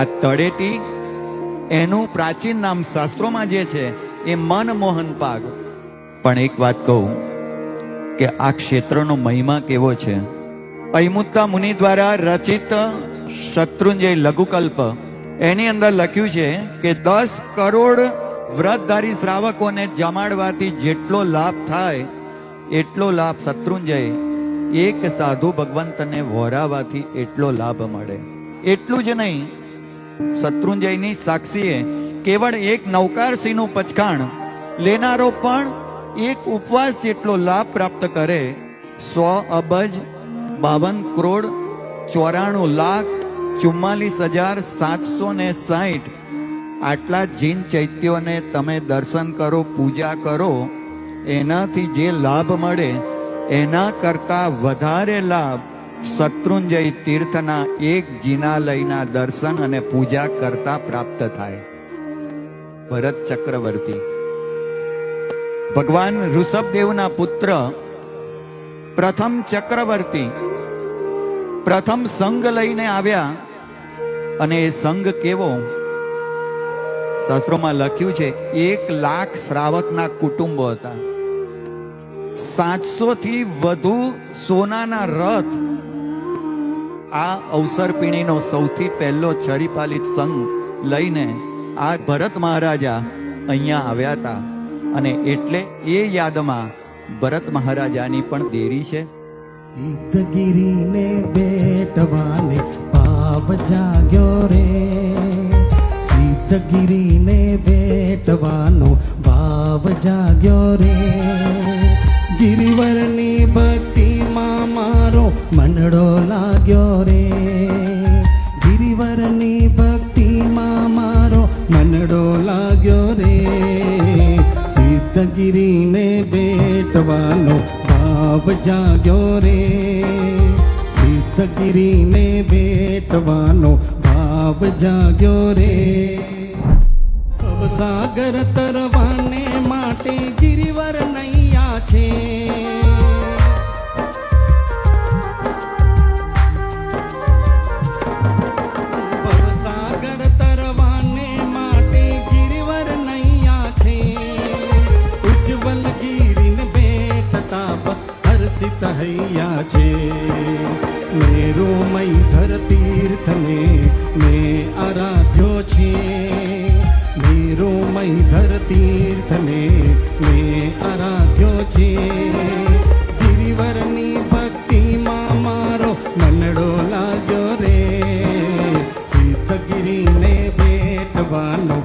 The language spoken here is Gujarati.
આ તળેટી એનું પ્રાચીન નામ શાસ્ત્રોમાં જે છે એ મનમોહન પાક પણ એક વાત કહું કે આ ક્ષેત્રનો મહિમા કેવો છે? અયમુત્તા મુનિ દ્વારા રચિત શત્રુંજય લઘુકલ્પ એની અંદર લખ્યું છે કે દસ કરોડ વ્રતધારી શ્રાવકોને જમાડવાથી જેટલો લાભ થાય, એટલો લાભ શત્રુંજય, એક સાધુ ભગવંતને વોરાવાથી એટલો લાભ મળે. એટલું જ નહીં શત્રુંજયની સાક્ષીએ કેવળ એક નૌકારસિંહનું પચકાણ લેનારો પણ એક ઉપવાસ જેટલો લાભ પ્રાપ્ત કરે સો અબજ બાવન કરોડ ચોરાણું લાખ ચુમ્માલીસ હજાર સાતસો ને સાઠ આટલા જીન ચૈત્યોને તમે દર્શન કરો, પૂજા કરો, એનાથી જે લાભ મળે એના કરતાં વધારે લાભ શત્રુંજય તીર્થના એક જિનાલયના દર્શન અને પૂજા કરતા પ્રાપ્ત થાય. ભરત ચક્રવર્તી. ભગવાન ઋષભદેવના પુત્ર, પ્રથમ ચક્રવર્તી, પ્રથમ સંઘ લઈને આવ્યા અને એ સંઘ કેવો? શાસ્ત્રોમાં લખ્યું છે, એક લાખ શ્રાવકના કુટુંબો હતા. સાતસો થી વધુ સોનાના રથ આ અવસરપીણીનો સૌથી પહેલો છરીપાલિત સંઘ લઈને આ ભરત મહારાજા અહીંયા આવ્યા હતા. અને એટલે એ યાદમાં ભરત મહારાજાની પણ દેરી છે. સિદ્ધગીરીને બેટવાને જાગ્યો રે. સિદ્ધગીરીને બેટવાનો ભાવ જાગ્યો રે. ગિરિવરની ભક્તિમાં મારો મનડો લાગ્યો મનડો લાગ્યો રે. સિદ્ધગીરીને બેટવાનો ભાવ જાગ્યો રે. સિદ્ધગીરીને બેટવાનો ભાવ જાગ્યો રે. સાગર તરવાને માટે ગિરિવર નૈયા છે. હૈયા છે. મેરો મૈધર તીર્થને મેં આરાધ્યો છે. મેરો મૈધર તીર્થને મેં આરાધ્યો છે. ગિરિવરની ભક્તિમાં મારો મનડો લાગ્યો રે. સીતગીરીને ભેટવાનો